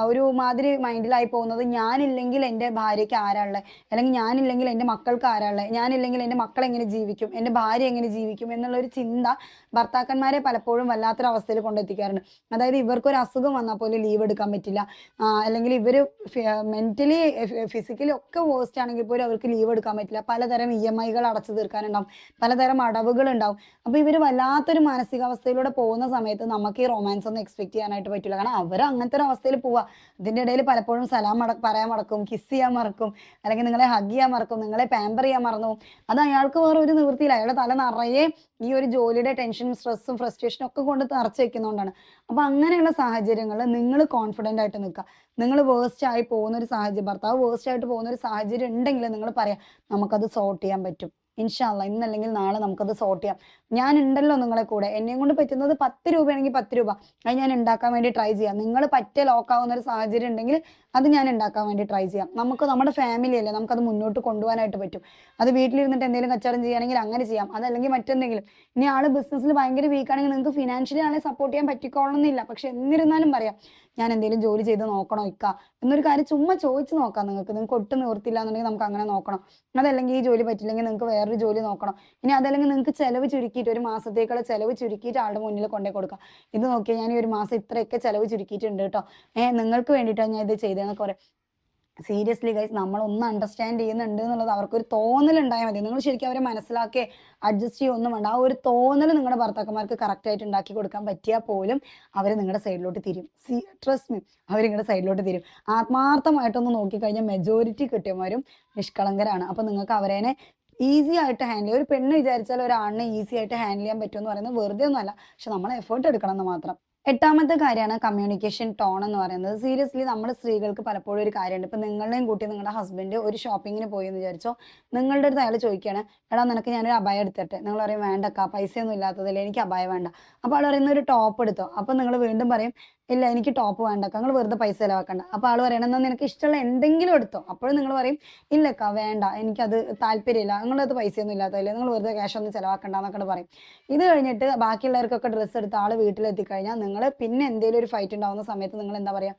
Speaker 1: ഒരു മാതിരി മൈൻഡിലായി പോകുന്നത് ഞാനില്ലെങ്കിൽ എന്റെ ഭാര്യയ്ക്ക് ആരാളെ അല്ലെങ്കിൽ ഞാനില്ലെങ്കിൽ എന്റെ മക്കൾക്ക് ആരാളെ ഞാനില്ലെങ്കിൽ എന്റെ മക്കൾ എങ്ങനെ ജീവിക്കും? എന്റെ ഭാര്യ എങ്ങനെ ജീവിക്കും? എന്നുള്ളൊരു ചിന്ത ഭർത്താക്കന്മാരെ പലപ്പോഴും വല്ലാത്തൊരു അവസ്ഥയിൽ കൊണ്ടെത്തിക്കാറുണ്ട്. അതായത് ഇവർക്കൊരു അസുഖം വന്നാൽ പോലും ലീവ് എടുക്കാൻ പറ്റില്ല. അല്ലെങ്കിൽ ഇവർ മെന്റലി ഫിസിക്കലി ഒക്കെ വേസ്റ്റ് ആണെങ്കിൽ പോലും അവർക്ക് ലീവ് എടുക്കാൻ പറ്റില്ല. പലതരം ഇ എം ഐകൾ അടച്ചു തീർക്കാനുണ്ടാവും. പലതരം അടവുകൾ ഉണ്ടാവും. അപ്പൊ ഇവർ വല്ലാത്തൊരു മാനസികാവസ്ഥയിലൂടെ പോകുന്ന സമയത്ത് നമുക്ക് ഈ റൊമാൻസ് ഒന്നും എക്സ്പെക്ട് ചെയ്യാനായിട്ട് പറ്റില്ല. കാരണം അവർ അങ്ങനത്തെ ഒരു അവസ്ഥയിൽ പോവാ. ഇതിന്റെ ഇടയിൽ പലപ്പോഴും സലാം മട പറയാൻ മറക്കും കിസ് ചെയ്യാൻ മറക്കും അല്ലെങ്കിൽ നിങ്ങളെ ഹഗ് ചെയ്യാൻ മറക്കും നിങ്ങളെ പാമ്പർ ചെയ്യാൻ മറന്നു. അത് അയാൾക്ക് വേറെ ഒരു നിവൃത്തിയില്ല. അയാളുടെ തല നിറയെ ഈ ഒരു ജോലിയുടെ ടെൻഷനും സ്ട്രെസ്സും ഫ്രസ്ട്രേഷനും ഒക്കെ കൊണ്ട് നിറച്ച് വെക്കുന്നതുകൊണ്ടാണ് അപ്പൊ അങ്ങനെയുള്ള സാഹചര്യങ്ങളിൽ നിങ്ങൾ കോൺഫിഡന്റ് ആയിട്ട് നിൽക്കുക. നിങ്ങൾ വേസ്റ്റ് ആയി പോകുന്ന ഒരു സാഹചര്യം ഭർത്താവ് വേസ്റ്റ് ആയിട്ട് പോകുന്ന ഒരു സാഹചര്യം ഉണ്ടെങ്കിൽ നിങ്ങൾ പറയാം നമുക്കത് സോർട്ട് ചെയ്യാൻ പറ്റും. ഇൻഷാല്ല ഇന്നല്ലെങ്കിൽ നാളെ നമുക്കത് സോർട്ട് ചെയ്യാം. ഞാൻ ഉണ്ടല്ലോ നിങ്ങളെ കൂടെ. എന്നെയും കൊണ്ട് പറ്റുന്നത് പത്ത് രൂപയാണെങ്കിൽ പത്ത് രൂപ. അത് ഞാൻ ഉണ്ടാക്കാൻ വേണ്ടി ട്രൈ ചെയ്യാം. നിങ്ങൾ പറ്റ ലോക്കാവുന്ന ഒരു സാഹചര്യം ഉണ്ടെങ്കിൽ അത് ഞാൻ ഉണ്ടാക്കാൻ വേണ്ടി ട്രൈ ചെയ്യാം. നമുക്ക് നമ്മുടെ ഫാമിലി അല്ലേ നമുക്ക് അത് മുന്നോട്ട് കൊണ്ടുപോകാനായിട്ട് പറ്റും. അത് വീട്ടിലിരുന്നിട്ട് എന്തെങ്കിലും കച്ചവടം ചെയ്യുകയാണെങ്കിൽ അങ്ങനെ ചെയ്യാം. അതല്ലെങ്കിൽ മറ്റെന്തെങ്കിലും. ഇനി ആൾ ബിസിനസ്സിൽ ഭയങ്കര വീക്കാണെങ്കിൽ നിങ്ങൾക്ക് ഫിനാൻഷ്യലി ആളെ സപ്പോർട്ട് ചെയ്യാൻ പറ്റിക്കോളണമെന്നില്ല പക്ഷെ എന്നിരുന്നാലും പറയാം ഞാൻ എന്തെങ്കിലും ജോലി ചെയ്ത് നോക്കണോ ഇക്ക? എന്നൊരു കാര്യം ചുമ്മാ ചോദിച്ചു നോക്കാം നിങ്ങൾക്ക്. നിങ്ങൾക്ക് ഒട്ടും നിവർത്തില്ല എന്നുണ്ടെങ്കിൽ നമുക്ക് അങ്ങനെ നോക്കണം. അതല്ലെങ്കിൽ ഈ ജോലി പറ്റില്ലെങ്കിൽ നിങ്ങൾക്ക് വേറൊരു ജോലി നോക്കണം. ഇനി അതല്ലെങ്കിൽ നിങ്ങൾക്ക് ചെലവ് ചുരുക്കിയിട്ട് ഒരു മാസത്തേക്കുള്ള ചെലവ് ചുരുക്കിയിട്ട് ആളുടെ മുന്നിൽ കൊണ്ടേ കൊടുക്കാം. ഇത് നോക്കിയാൽ ഞാൻ ഈ ഒരു മാസം ഇത്രയൊക്കെ ചെലവ് ചുരുക്കിയിട്ടുണ്ട് കേട്ടോ. ഏഹ് നിങ്ങൾക്ക് വേണ്ടിയിട്ടാണ് ഞാൻ ഇത് ചെയ്തതെന്നൊക്കെ പറയാം. സീരിയസ്ലി ഗൈസ് നമ്മൾ ഒന്ന് അണ്ടർസ്റ്റാൻഡ് ചെയ്യുന്നുണ്ട് എന്നുള്ളത് അവർക്ക് ഒരു തോന്നൽ ഉണ്ടായാൽ മതി. നിങ്ങൾ ശരിക്കും അവരെ മനസ്സിലാക്കി അഡ്ജസ്റ്റ് ചെയ്യൊന്നും വേണ്ട. ആ ഒരു തോന്നൽ നിങ്ങളുടെ ഭർത്താക്കന്മാർക്ക് കറക്റ്റ് ആയിട്ട് ഉണ്ടാക്കി കൊടുക്കാൻ പറ്റിയാൽ പോലും അവർ നിങ്ങളുടെ സൈഡിലോട്ട് തിരും സി ട്രസ്റ്റ് മീ അവർ നിങ്ങളുടെ സൈഡിലോട്ട് തിരും ആത്മാർത്ഥമായിട്ടൊന്ന് നോക്കിക്കഴിഞ്ഞാൽ മെജോറിറ്റി കിട്ടിയവരും നിഷ്കളങ്കരാണ്. അപ്പൊ നിങ്ങൾക്ക് അവരേനെ ഈസി ആയിട്ട് ഹാൻഡിൽ ചെയ്യാം. ഒരു പെണ്ണ് വിചാരിച്ചാൽ ഒരാളിനെ ഈസി ആയിട്ട് ഹാൻഡിൽ ചെയ്യാൻ പറ്റുമെന്ന് പറയുന്നത് വെറുതെ ഒന്നുമല്ല പക്ഷെ നമ്മൾ എഫേർട്ട് എടുക്കണം എന്ന് മാത്രം. എട്ടാമത്തെ കാര്യമാണ് കമ്മ്യൂണിക്കേഷൻ ടോൺ എന്ന് പറയുന്നത്. സീരിയസ്ലി നമ്മുടെ സ്ത്രീകൾക്ക് പലപ്പോഴും ഒരു കാര്യമുണ്ട്. ഇപ്പൊ നിങ്ങളുടെയും കൂട്ടി നിങ്ങളുടെ ഹസ്ബൻഡ് ഒരു ഷോപ്പിങ്ങിന് പോയി എന്ന് വിചാരിച്ചോ നിങ്ങളുടെ അടുത്ത് അയാൾ ചോദിക്കുകയാണ് എടാ നിനക്ക് ഞാനൊരു അബായ എടുത്തിട്ട്. നിങ്ങൾ പറയും വേണ്ടക്ക പൈസ ഒന്നും ഇല്ലാത്തതല്ലേ എനിക്ക് അബായ വേണ്ട. അപ്പോൾ ആൾ പറയുന്ന ഒരു ടോപ്പ് എടുത്തോ. അപ്പൊ നിങ്ങൾ വീണ്ടും പറയും ഇല്ല എനിക്ക് ടോപ്പ് വേണ്ട. നിങ്ങൾ വെറുതെ പൈസ ചിലവാക്കണ്ട. അപ്പൊ ആൾ പറയണം നിനക്ക് ഇഷ്ടമുള്ള എന്തെങ്കിലും എടുത്തോ. അപ്പോഴും നിങ്ങൾ പറയും ഇല്ലക്ക വേണ്ട. എനിക്കത് താല്പര്യമില്ല. നിങ്ങളത് പൈസയൊന്നും ഇല്ലാത്തതല്ലേ. നിങ്ങൾ വെറുതെ ക്യാഷ് ഒന്നും ചിലവാക്കണ്ട എന്നൊക്കെ പറയും. ഇത് കഴിഞ്ഞിട്ട് ബാക്കിയുള്ളവർക്കൊക്കെ ഡ്രസ്സ് എടുത്ത് ആൾ വീട്ടിലെത്തിക്കഴിഞ്ഞാൽ നിങ്ങൾ പിന്നെ എന്തെങ്കിലും ഒരു ഫൈറ്റ് ഉണ്ടാവുന്ന സമയത്ത് നിങ്ങൾ എന്താ പറയാ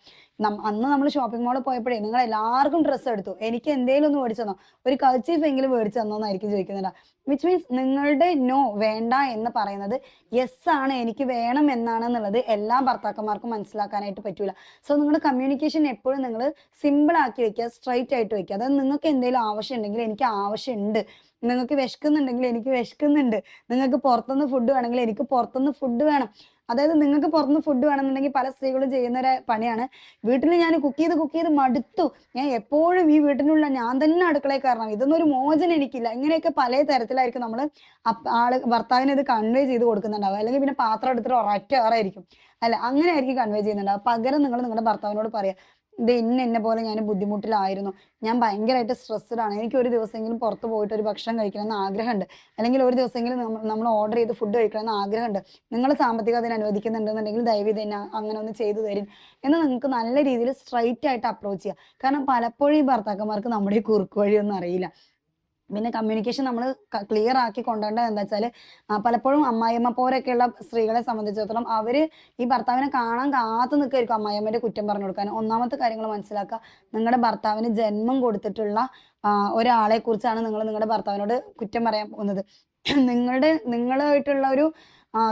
Speaker 1: അന്ന് നമ്മൾ ഷോപ്പിംഗ് മാളിൽ പോയപ്പോഴേ നിങ്ങൾ എല്ലാവർക്കും ഡ്രസ്സ് എടുത്തു. എനിക്ക് എന്തെങ്കിലും ഒന്ന് മേടിച്ചു തന്നോ. ഒരു കൾച്ചീഫ് എങ്കിലും മേടിച്ചു തന്നോന്നായിരിക്കും ചോദിക്കുന്നുണ്ട് വിച്ച് മീൻസ് നിങ്ങളുടെ നോ വേണ്ട എന്ന് പറയുന്നത് യെസ് ആണ് എനിക്ക് വേണം എന്നാണ് എന്നുള്ളത് എല്ലാ ഭർത്താക്കന്മാർക്കും മനസ്സിലാക്കാനായിട്ട് പറ്റൂല. സോ നിങ്ങളുടെ കമ്മ്യൂണിക്കേഷൻ എപ്പോഴും നിങ്ങൾ സിമ്പിൾ ആക്കി വെക്കുക സ്ട്രൈറ്റ് ആയിട്ട് വെക്കുക. അതായത് നിങ്ങൾക്ക് എന്തെങ്കിലും ആവശ്യം ഉണ്ടെങ്കിൽ എനിക്ക് ആവശ്യമുണ്ട്. നിങ്ങൾക്ക് വിശക്കുന്നുണ്ടെങ്കിൽ എനിക്ക് വിശക്കുന്നുണ്ട്. നിങ്ങൾക്ക് പുറത്തുനിന്ന് ഫുഡ് വേണമെങ്കിൽ എനിക്ക് പുറത്തുനിന്ന് ഫുഡ് വേണം. അതായത് നിങ്ങൾക്ക് പുറത്ത് ഫുഡ് വേണമെന്നുണ്ടെങ്കിൽ പല സ്ത്രീകളും ചെയ്യുന്ന ഒരു പണിയാണ്. വീട്ടിൽ ഞാൻ കുക്ക് ചെയ്ത് കുക്ക് ചെയ്ത് മടുത്തു. ഞാൻ എപ്പോഴും ഈ വീട്ടിനുള്ള ഞാൻ തന്നെ അടുക്കളയിൽ കയറണം. ഇതൊന്നും ഒരു മോചനം എനിക്കില്ല. ഇങ്ങനെയൊക്കെ പല തരത്തിലായിരിക്കും നമ്മൾ ആൾ ഭർത്താവിനെ ഇത് കൺവേ ചെയ്ത് കൊടുക്കുന്നുണ്ടാവും അല്ലെങ്കിൽ പിന്നെ പാത്രം എടുത്തിട്ട് ഒരൊറ്റ ആറായിരിക്കും അല്ല അങ്ങനെ ആയിരിക്കും കൺവേ ചെയ്യുന്നുണ്ടാവും പകരം നിങ്ങൾ നിങ്ങളുടെ ഭർത്താവിനോട് പറയാം ഇത് ഇന്ന എന്നെ പോലെ ഞാൻ ബുദ്ധിമുട്ടിലായിരുന്നു. ഞാൻ ഭയങ്കരമായിട്ട് സ്ട്രെസ്ഡ് ആണ്. എനിക്ക് ഒരു ദിവസമെങ്കിലും പുറത്ത് പോയിട്ട് ഒരു ഭക്ഷണം കഴിക്കണം എന്ന് ആഗ്രഹമുണ്ട്. അല്ലെങ്കിൽ ഒരു ദിവസമെങ്കിലും നമ്മൾ ഓർഡർ ചെയ്ത് ഫുഡ് കഴിക്കണം എന്ന് ആഗ്രഹമുണ്ട്. നിങ്ങൾ സാമ്പത്തികം അതിന് അനുവദിക്കുന്നുണ്ടെന്നുണ്ടെങ്കിൽ ദയവ് എന്നെ അങ്ങനെ ഒന്ന് ചെയ്തു തരും എന്ന് നിങ്ങൾക്ക് നല്ല രീതിയിൽ സ്ട്രൈറ്റ് ആയിട്ട് അപ്രോച്ച് ചെയ്യാം. കാരണം പലപ്പോഴും ഈ ഭർത്താക്കന്മാർക്ക് നമ്മുടെ ഈ കുറുക്ക് വഴിയൊന്നും അറിയില്ല. പിന്നെ കമ്മ്യൂണിക്കേഷൻ നമ്മൾ ക്ലിയർ ആക്കി കൊണ്ടുവരേണ്ടത് എന്താ വെച്ചാൽ പലപ്പോഴും അമ്മായിയമ്മ പോരൊക്കെയുള്ള സ്ത്രീകളെ സംബന്ധിച്ചിടത്തോളം അവർ ഈ ഭർത്താവിനെ കാണാൻ കാത്തു നിൽക്കുമായിരിക്കും അമ്മായിയമ്മയുടെ കുറ്റം പറഞ്ഞു കൊടുക്കാൻ. ഒന്നാമത്തെ കാര്യങ്ങൾ മനസ്സിലാക്കുക. നിങ്ങളുടെ ഭർത്താവിന് ജന്മം കൊടുത്തിട്ടുള്ള ഒരാളെ കുറിച്ചാണ് നിങ്ങൾ നിങ്ങളുടെ ഭർത്താവിനോട് കുറ്റം പറയാൻ പോകുന്നത്. നിങ്ങളുടെ നിങ്ങളായിട്ടുള്ള ഒരു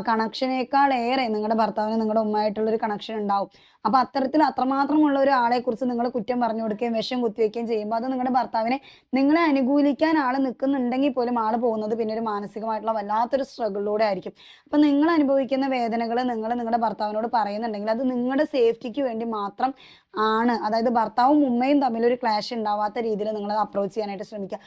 Speaker 1: കണക്ഷനേക്കാൾ ഏറെ നിങ്ങളുടെ ഭർത്താവിന് നിങ്ങളുടെ ഉമ്മയായിട്ടുള്ള ഒരു കണക്ഷൻ ഉണ്ടാവും. അപ്പൊ അത്തരത്തിൽ അത്രമാത്രമുള്ള ഒരാളെ കുറിച്ച് നിങ്ങൾ കുറ്റം പറഞ്ഞു കൊടുക്കുകയും വിഷം കുത്തിവെക്കുകയും ചെയ്യുമ്പോൾ അത് നിങ്ങളുടെ ഭർത്താവിനെ നിങ്ങളെ അനുകൂലിക്കാൻ ആൾ നിൽക്കുന്നുണ്ടെങ്കിൽ പോലും ആൾ പോകുന്നത് പിന്നെ ഒരു മാനസികമായിട്ടുള്ള വല്ലാത്തൊരു സ്ട്രഗിളിലൂടെ ആയിരിക്കും. അപ്പൊ നിങ്ങൾ അനുഭവിക്കുന്ന വേദനകൾ നിങ്ങൾ നിങ്ങളുടെ ഭർത്താവിനോട് പറയുന്നുണ്ടെങ്കിൽ അത് നിങ്ങളുടെ സേഫ്റ്റിക്ക് വേണ്ടി മാത്രം ആണ്. അതായത് ഭർത്താവും ഉമ്മയും തമ്മിൽ ഒരു ക്ലാഷ് ഉണ്ടാവാത്ത രീതിയിൽ നിങ്ങൾ അപ്രോച്ച് ചെയ്യാനായിട്ട് ശ്രമിക്കുക.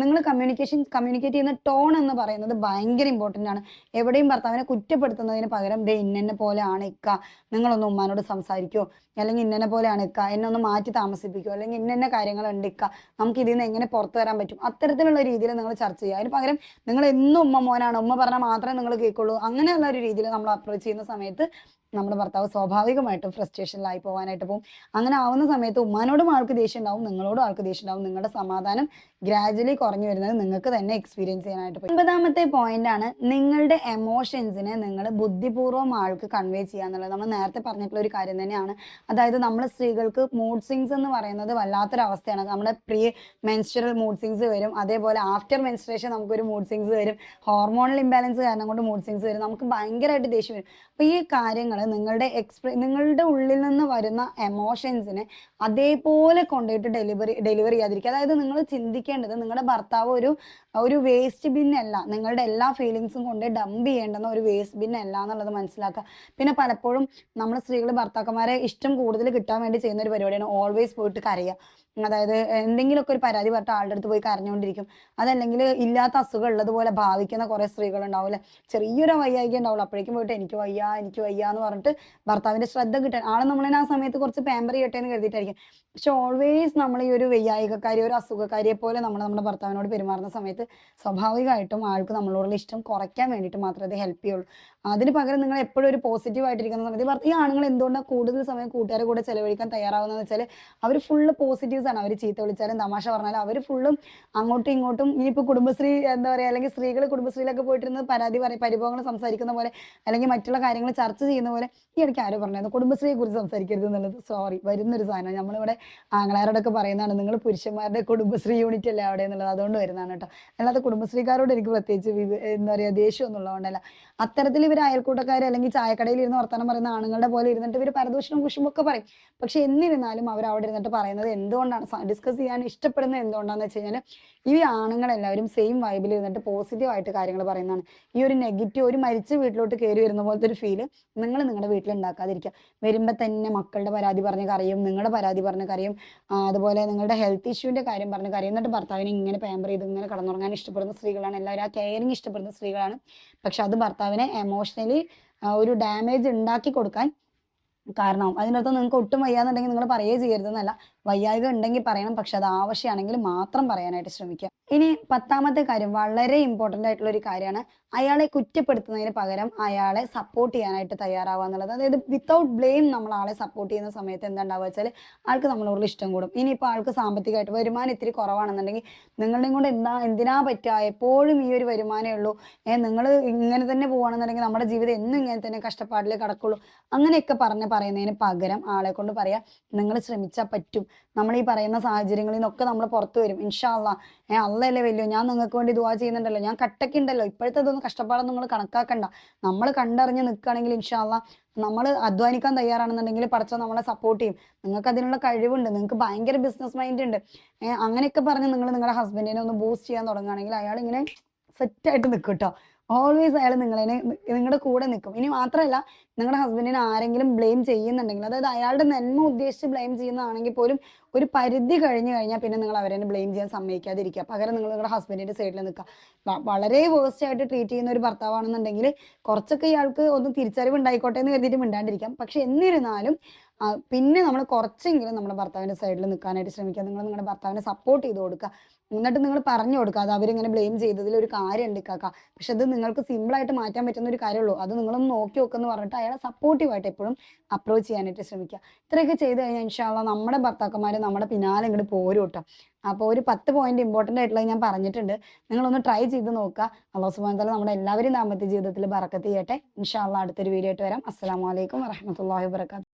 Speaker 1: നിങ്ങൾ കമ്മ്യൂണിക്കേഷൻ കമ്മ്യൂണിക്കേറ്റ് ചെയ്യുന്ന ടോൺ എന്ന് പറയുന്നത് ഭയങ്കര ഇമ്പോർട്ടന്റ് ആണ്. എവിടെയും ഭർത്താവിനെ കുറ്റപ്പെടുത്തുന്നതിന് പകരം ദേ ഇന്നെ പോലെ ആണ് ഇക്ക നിങ്ങളൊന്ന് ഉമ്മാനോട് സംസാരിക്കോ? അല്ലെങ്കിൽ ഇന്നെ പോലെയാണ് ഇക്ക. എന്നെ ഒന്ന് മാറ്റി താമസിപ്പിക്കോ? അല്ലെങ്കിൽ ഇന്നെ കാര്യങ്ങൾ ഉണ്ട് ഇക്ക. നമുക്ക് ഇതിൽ നിന്ന് എങ്ങനെ പുറത്തു വരാൻ പറ്റും? അത്തരത്തിലുള്ള രീതിയിൽ നിങ്ങൾ ചർച്ച ചെയ്യുക. അതിന് പകരം നിങ്ങൾ എന്നും ഉമ്മ മോനാണ്. ഉമ്മ പറഞ്ഞാൽ മാത്രമേ നിങ്ങൾ കേൾക്കുള്ളൂ. അങ്ങനെയുള്ള ഒരു രീതിയിൽ നമ്മൾ അപ്രോച്ച് ചെയ്യുന്ന സമയത്ത് നമ്മുടെ ഭർത്താവ് സ്വാഭാവികമായിട്ടും ഫ്രസ്ട്രേഷനിലായി പോകാനായിട്ട് പോകും. അങ്ങനെ ആവുന്ന സമയത്ത് ഉമ്മാനോടും ആൾക്ക് ദേഷ്യം ഉണ്ടാവും നിങ്ങളോടും ആൾക്ക് ദേഷ്യം ഉണ്ടാവും നിങ്ങളുടെ സമാധാനം ഗ്രാജുവലി കുറഞ്ഞു വരുന്നത് നിങ്ങൾക്ക് തന്നെ എക്സ്പീരിയൻസ് ചെയ്യാനായിട്ട് പറ്റും. ഒമ്പതാമത്തെ പോയിന്റ് ആണ് നിങ്ങളുടെ എമോഷൻസിനെ നിങ്ങൾ ബുദ്ധിപൂർവം ആൾക്ക് കൺവേ ചെയ്യുക എന്നുള്ളത്. നമ്മൾ നേരത്തെ പറഞ്ഞിട്ടുള്ള ഒരു കാര്യം തന്നെയാണ്. അതായത് നമ്മൾ സ്ത്രീകൾക്ക് മൂഡ് സ്വിങ്സ് എന്ന് പറയുന്നത് വല്ലാത്തൊരു അവസ്ഥയാണ് നമ്മുടെ പ്രീ മെൻസ്ട്രൽ മൂഡ് സ്വിങ്സ് വരും. അതേപോലെ ആഫ്റ്റർ മെൻസ്ട്രേഷൻ നമുക്കൊരു മൂഡ് സ്വിങ്സ് വരും. ഹോർമോണൽ ഇംബാലൻസ് കാരണം കൊണ്ട് മൂഡ് സ്വിങ്സ് വരും. നമുക്ക് ഭയങ്കരമായിട്ട് ദേഷ്യം വരും. അപ്പോൾ ഈ കാര്യങ്ങൾ നിങ്ങളുടെ എക്സ്പ്രെ നിങ്ങളുടെ ഉള്ളിൽ നിന്ന് വരുന്ന എമോഷൻസിനെ അതേപോലെ കൊണ്ടുപോയിട്ട് ഡെലിവറി ഡെലിവറി ചെയ്യാതിരിക്കുക. അതായത് നിങ്ങൾ ചിന്തിക്കേണ്ടത് നിങ്ങളുടെ ഭർത്താവ് ഒരു ഒരു വേസ്റ്റ് ബിൻ അല്ല. നിങ്ങളുടെ എല്ലാ ഫീലിങ്സും കൊണ്ട് ഡംപ് ചെയ്യേണ്ടുന്ന ഒരു വേസ്റ്റ് ബിൻ അല്ല എന്നുള്ളത് മനസ്സിലാക്കുക. പിന്നെ പലപ്പോഴും നമ്മൾ സ്ത്രീകൾ ഭർത്താക്കന്മാരെ ഇഷ്ടം കൂടുതൽ കിട്ടാൻ വേണ്ടി ചെയ്യുന്ന ഒരു പരിപാടിയാണ്. ഓൾവേസ് പോയിട്ട് കരയുക. അതായത് എന്തെങ്കിലുമൊക്കെ ഒരു പരാതി പറഞ്ഞ ആളുടെ അടുത്ത് പോയി കരഞ്ഞുകൊണ്ടിരിക്കും. അതല്ലെങ്കിൽ ഇല്ലാത്ത അസുഖം ഉള്ളതുപോലെ ഭാവിക്കുന്ന കുറെ സ്ത്രീകൾ ഉണ്ടാവില്ല ചെറിയൊരു വയ്യായിക ഉണ്ടാവുള്ളൂ അപ്പോഴേക്കും പോയിട്ട് എനിക്ക് വയ്യ എനിക്ക് വയ്യ എന്ന് പറഞ്ഞിട്ട് ഭർത്താവിന്റെ ശ്രദ്ധ കിട്ടാൻ ആളെ നമ്മളെ ആ സമയത്ത് കുറച്ച് പാമ്പർ ചെയ്യട്ടെ എന്ന് കരുതിയിട്ടായിരിക്കും. പക്ഷെ ഓൾവേസ് നമ്മൾ ഈ ഒരു വയ്യായികക്കാരി ഒരു അസുഖക്കാരിയെ പോലെ നമ്മൾ നമ്മുടെ ഭർത്താവിനോട് പെരുമാറുന്ന സമയത്ത് സ്വാഭാവികമായിട്ടും ആൾക്ക് നമ്മളോടുള്ള ഇഷ്ടം കുറയ്ക്കാൻ വേണ്ടിയിട്ട് മാത്രമേ അത് ഹെൽപ്പ് ചെയ്യുള്ളൂ. അതിന് പകരം നിങ്ങൾ എപ്പോഴും ഒരു പോസിറ്റീവ് ആയിട്ടിരിക്കുന്ന സമയത്ത് ഈ ആണുങ്ങൾ എന്തുകൊണ്ടാണ് കൂടുതൽ സമയം കൂട്ടുകാരെ കൂടെ ചെലവഴിക്കാൻ തയ്യാറാവുന്നതെന്ന് വെച്ചാൽ അവർ ഫുള്ള് പോസിറ്റീവ്സ് ആണ് അവർ ചീത്ത വിളിച്ചാലും തമാശ പറഞ്ഞാലും അവർ ഫുള്ളും അങ്ങോട്ടും ഇങ്ങോട്ടും ഇനിയിപ്പോൾ കുടുംബശ്രീ എന്താ പറയുക അല്ലെങ്കിൽ സ്ത്രീകൾ കുടുംബശ്രീയിലൊക്കെ പോയിട്ടിരുന്ന് പരാതി പറയും പരിഭവങ്ങൾ സംസാരിക്കുന്ന പോലെ അല്ലെങ്കിൽ മറ്റുള്ള കാര്യങ്ങൾ ചർച്ച ചെയ്യുന്ന പോലെ ഈ ഇടയ്ക്ക് ആരോ പറഞ്ഞായിരുന്നു. കുടുംബശ്രീയെ കുറിച്ച് സംസാരിക്കരുത് എന്നുള്ളത്. സോറി വരുന്നൊരു സാധനം. നമ്മളിവിടെ ആങ്ങളാരോടൊക്കെ പറയുന്നതാണ് നിങ്ങൾ പുരുഷന്മാരുടെ കുടുംബശ്രീ യൂണിറ്റ് അല്ലേ അവിടെ? എന്നുള്ളത്. അതുകൊണ്ട് വരുന്നതാണ് കേട്ടോ. അല്ലാതെ കുടുംബശ്രീക്കാരോട് എനിക്ക് പ്രത്യേകിച്ച് എന്താ പറയുക ദേഷ്യം ഒന്നുള്ളതുകൊണ്ടല്ല അത്തരത്തിൽ ഇവർ അയൽക്കൂട്ടക്കാർ അല്ലെങ്കിൽ ചായക്കടയിൽ ഇരുന്ന് വർത്തമാനം പറയുന്ന ആണുങ്ങളുടെ പോലെ ഇരുന്നിട്ട് ഇവർ പരദൂഷണം കുശുമ്പൊക്കെ പറയും. പക്ഷെ എന്നിരുന്നാലും അവർ അവിടെ ഇരുന്നിട്ട് പറയുന്നത് എന്തുകൊണ്ടാണ് ഡിസ്കസ് ചെയ്യാൻ ഇഷ്ടപ്പെടുന്നത് എന്തുകൊണ്ടാണെന്ന് വെച്ച് കഴിഞ്ഞാൽ ഈ ആണുങ്ങളെല്ലാവരും സെയിം വൈബിൽ ഇരുന്നിട്ട് പോസിറ്റീവ് ആയിട്ട് കാര്യങ്ങൾ പറയുന്നതാണ്. ഈ ഒരു നെഗറ്റീവ് ഒരു മരിച്ച വീട്ടിലോട്ട് കയറി വരുന്ന പോലത്തെ ഒരു ഫീൽ നിങ്ങൾ നിങ്ങളുടെ വീട്ടിൽ ഉണ്ടാക്കാതിരിക്കുക. വരുമ്പോൾ തന്നെ മക്കളുടെ പരാതി പറഞ്ഞ് കറിയും നിങ്ങളുടെ പരാതി പറഞ്ഞ് കറിയും അതുപോലെ നിങ്ങളുടെ ഹെൽത്ത് ഇഷ്യൂവിന്റെ കാര്യം പറഞ്ഞ് കറിയും എന്നിട്ട് ഭർത്താവിനെ ഇങ്ങനെ പാമ്പർ ചെയ്ത് ഇങ്ങനെ കടന്നുറങ്ങാൻ ഇഷ്ടപ്പെടുന്ന സ്ത്രീകളാണ്. എല്ലാവരും ആ കെയറിങ് ഇഷ്ടപ്പെടുന്ന സ്ത്രീകളാണ്. പക്ഷെ അത് ഭർത്താവിനെ എമോഷണലി ഒരു ഡാമേജ് ഉണ്ടാക്കി കൊടുക്കാൻ കാരണമാവും അതിനർത്ഥം നിങ്ങൾക്ക് ഒട്ടും വയ്യാന്നുണ്ടെങ്കിൽ നിങ്ങൾ പറയേ ചെയ്യരുതെന്നല്ല. വയ്യായ്ക ഉണ്ടെങ്കിൽ പറയണം പക്ഷെ അത് ആവശ്യമാണെങ്കിൽ മാത്രം പറയാനായിട്ട് ശ്രമിക്കുക. ഇനി പത്താമത്തെ കാര്യം വളരെ ഇമ്പോർട്ടന്റ് ആയിട്ടുള്ള ഒരു കാര്യമാണ്. അയാളെ കുറ്റപ്പെടുത്തുന്നതിന് പകരം അയാളെ സപ്പോർട്ട് ചെയ്യാനായിട്ട് തയ്യാറാവുക എന്നുള്ളത്. അതായത് വിത്തൗട്ട് ബ്ലെയിം നമ്മൾ ആളെ സപ്പോർട്ട് ചെയ്യുന്ന സമയത്ത് എന്താണ്ടാവുക വെച്ചാൽ ആൾക്ക് നമ്മളോട് ഇഷ്ടം കൂടും. ഇനിയിപ്പോൾ ആൾക്ക് സാമ്പത്തികമായിട്ട് വരുമാനം ഇത്തിരി കുറവാണെന്നുണ്ടെങ്കിൽ നിങ്ങളുടെയും കൊണ്ട് എന്താ എന്തിനാ പറ്റുക? എപ്പോഴും ഈ ഒരു വരുമാനമേ ഉള്ളൂ. ഏഹ് നിങ്ങൾ ഇങ്ങനെ തന്നെ പോവുകയാണെന്നുണ്ടെങ്കിൽ നമ്മുടെ ജീവിതം എന്നും ഇങ്ങനെ തന്നെ കഷ്ടപ്പാടിൽ കിടക്കുള്ളൂ. അങ്ങനെയൊക്കെ പറഞ്ഞ് പറയുന്നതിന് പകരം ആളെ കൊണ്ട് പറയാം നിങ്ങൾ ശ്രമിച്ചാൽ പറ്റും. നമ്മൾ ഈ പറയുന്ന സാഹചര്യങ്ങളിൽ നിന്നൊക്കെ നമ്മൾ പുറത്തു വരും. ഇൻഷാല്ല ഏ അല്ലല്ലേ വലിയ? ഞാൻ നിങ്ങൾക്ക് വേണ്ടി ദുവാ ചെയ്യുന്നുണ്ടല്ലോ. ഞാൻ കട്ടക്കുണ്ടല്ലോ ഇപ്പോഴത്തെ ഇതൊന്നും കഷ്ടപ്പാടൊന്നും നിങ്ങൾ കണക്കാക്കണ്ട. നമ്മൾ കണ്ടറിഞ്ഞ് നിൽക്കുകയാണെങ്കിൽ ഇൻഷാല്ല നമ്മൾ അധ്വാനിക്കാൻ തയ്യാറാണെന്നുണ്ടെങ്കിൽ പഠിച്ച നമ്മളെ സപ്പോർട്ട് ചെയ്യും. നിങ്ങൾക്ക് അതിനുള്ള കഴിവുണ്ട്. നിങ്ങൾക്ക് ഭയങ്കര ബിസിനസ് മൈൻഡ് ഉണ്ട്. അങ്ങനെയൊക്കെ പറഞ്ഞ് നിങ്ങൾ നിങ്ങളുടെ ഹസ്ബൻഡിനെ ഒന്ന് ബൂസ്റ്റ് ചെയ്യാൻ തുടങ്ങുകയാണെങ്കിൽ അയാൾ ഇങ്ങനെ സെറ്റായിട്ട് നിൽക്കും കേട്ടോ ഓൾവേസ് അയാൾ നിങ്ങളെ നിങ്ങളുടെ കൂടെ നിൽക്കും ഇനി മാത്രമല്ല നിങ്ങളുടെ ഹസ്ബൻഡിനെ ആരെങ്കിലും ബ്ലെയിം ചെയ്യുന്നുണ്ടെങ്കിൽ അതായത് അയാളുടെ നന്മ ഉദ്ദേശിച്ച് ബ്ലെയിം ചെയ്യുന്നതാണെങ്കിൽ പോലും ഒരു പരിധി കഴിഞ്ഞു കഴിഞ്ഞാൽ പിന്നെ നിങ്ങൾ അവരെ ബ്ലെയിം ചെയ്യാൻ സമ്മതിക്കാതിരിക്കുക. പകരം നിങ്ങൾ നിങ്ങളുടെ ഹസ്ബൻഡിന്റെ സൈഡിൽ നിൽക്കുക. വളരെ വേസ്റ്റ് ആയിട്ട് ട്രീറ്റ് ചെയ്യുന്ന ഒരു ഭർത്താവാണെന്നുണ്ടെങ്കിൽ കുറച്ചൊക്കെ ഇയാൾക്ക് ഒന്ന് തിരിച്ചറിവ് ഉണ്ടായിക്കോട്ടെ എന്ന് കരുതിയിട്ട് മിണ്ടാണ്ടിരിക്കാം. പക്ഷെ എന്നിരുന്നാലും പിന്നെ നമ്മൾ കുറച്ചെങ്കിലും നമ്മുടെ ഭർത്താവിന്റെ സൈഡിൽ നിൽക്കാനായിട്ട് ശ്രമിക്കുക. നിങ്ങൾ നിങ്ങളുടെ ഭർത്താവിനെ സപ്പോർട്ട് ചെയ്ത് കൊടുക്കുക. എന്നിട്ട് നിങ്ങൾ പറഞ്ഞു കൊടുക്കുക അത് അവരിങ്ങനെ ബ്ലെയിം ചെയ്തതിൽ ഒരു കാര്യം ഉണ്ട് കാക്ക. പക്ഷെ അത് നിങ്ങൾക്ക് സിമ്പിൾ ആയിട്ട് മാറ്റാൻ പറ്റുന്ന ഒരു കാര്യമുള്ളൂ. അത് നിങ്ങളൊന്ന് നോക്കി നോക്കുമെന്ന് പറഞ്ഞിട്ട് അയാളെ സപ്പോർട്ടീവായിട്ട് എപ്പോഴും അപ്രോച്ച് ചെയ്യാനായിട്ട് ശ്രമിക്കുക. ഇത്രയൊക്കെ ചെയ്ത് കഴിഞ്ഞാൽ ഇൻഷാല്ല നമ്മുടെ ഭർത്താക്കന്മാർ നമ്മുടെ പിന്നാലെ ഇങ്ങോട്ട് പോരും കേട്ടോ അപ്പോൾ ഒരു പത്ത് പോയിന്റ് ഇമ്പോർട്ടന്റ് ആയിട്ടുള്ളത് ഞാൻ പറഞ്ഞിട്ടുണ്ട്. നിങ്ങളൊന്ന് ട്രൈ ചെയ്ത് നോക്കുക. അള്ളാഹു സുബാൻ നമ്മുടെ എല്ലാവരും ദാമ്പത്യ ജീവിതത്തിൽ ബറക്കത്ത് ചെയ്യട്ടെ. ഇൻഷാല്ല അടുത്തൊരു വീഡിയോ ആയിട്ട് വരാം. അസ്സാം വലൈക്കും വരഹമത്തല്ലാഹി വാബർക്കാത്തു